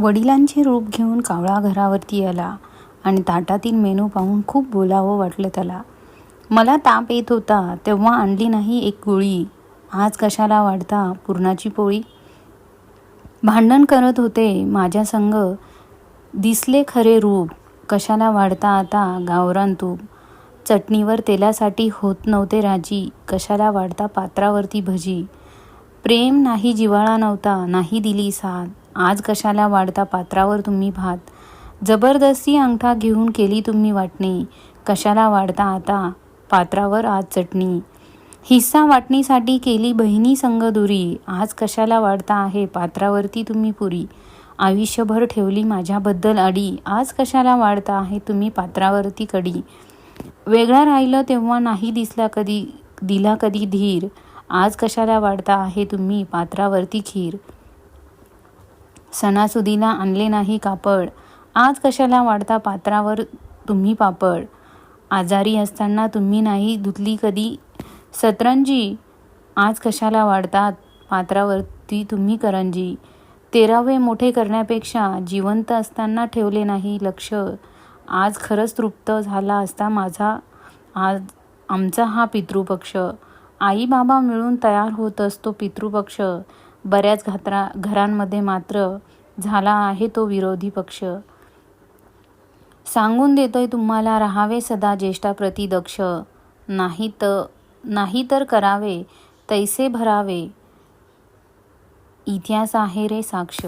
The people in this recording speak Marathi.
वडिलांचे रूप घेऊन कावळा घरावरती आला आणि ताटातील मेनू पाहून खूप बोलावं वाटलं त्याला. मला ताप येत होता तेव्हा आणली नाही एक गोळी. आज कशाला वाढता पुरणाची पोळी? भांडण करत होते माझ्या संग. दिसले खरे रूप. कशाला वाढता आता गावरान तूप? चटणीवर तेलासाठी होत नव्हते राजी. कशाला वाढता पात्रावरती भजी? प्रेम नाही जिव्हाळा नव्हता नाही दिली साथ. आज कशाला वाढता पात्रावर तुम्ही भात? जबरदस्ती अंगठा घेऊन केली तुम्ही वाटणी. कशाला वाढता आता पात्रावर आज चटणी? हिस्सा वाटणीसाठी केली बहिणी संगदुरी. आज कशाला वाढता आहे पात्रावरती तुम्ही पुरी? आयुष्यभर ठेवली माझ्याबद्दल अडी. आज कशाला वाढता आहे तुम्ही पात्रावरती कडी? वेगळा राहिलं तेव्हा नाही दिसला कधी दिला कधी धीर. आज कशाला वाढता आहे तुम्ही पात्रावरती खीर? सणासुदीला आणले नाही कापड. आज कशाला वाढता पात्रावर तुम्ही पापड? आजारी असताना तुम्ही नाही धुतली कधी? सतरंजी आज कशाला वाढतात पात्रावरती तुम्ही करंजी? तेरावे मोठे करण्यापेक्षा जिवंत असताना ठेवले नाही लक्ष. आज खरंच तृप्त झाला असता माझा आज आमचा हा पितृपक्ष. आई बाबा मिळून तयार होत असतो पितृपक्ष. बऱ्याच घात्रा घरांमध्ये मात्र झाला आहे तो विरोधी पक्ष. सांगून देतोय तुम्हाला राहावे सदा ज्येष्ठाप्रती दक्ष. नाही तर नाही तर करावे तैसे भरावे. इतिहास आहे रे साक्ष.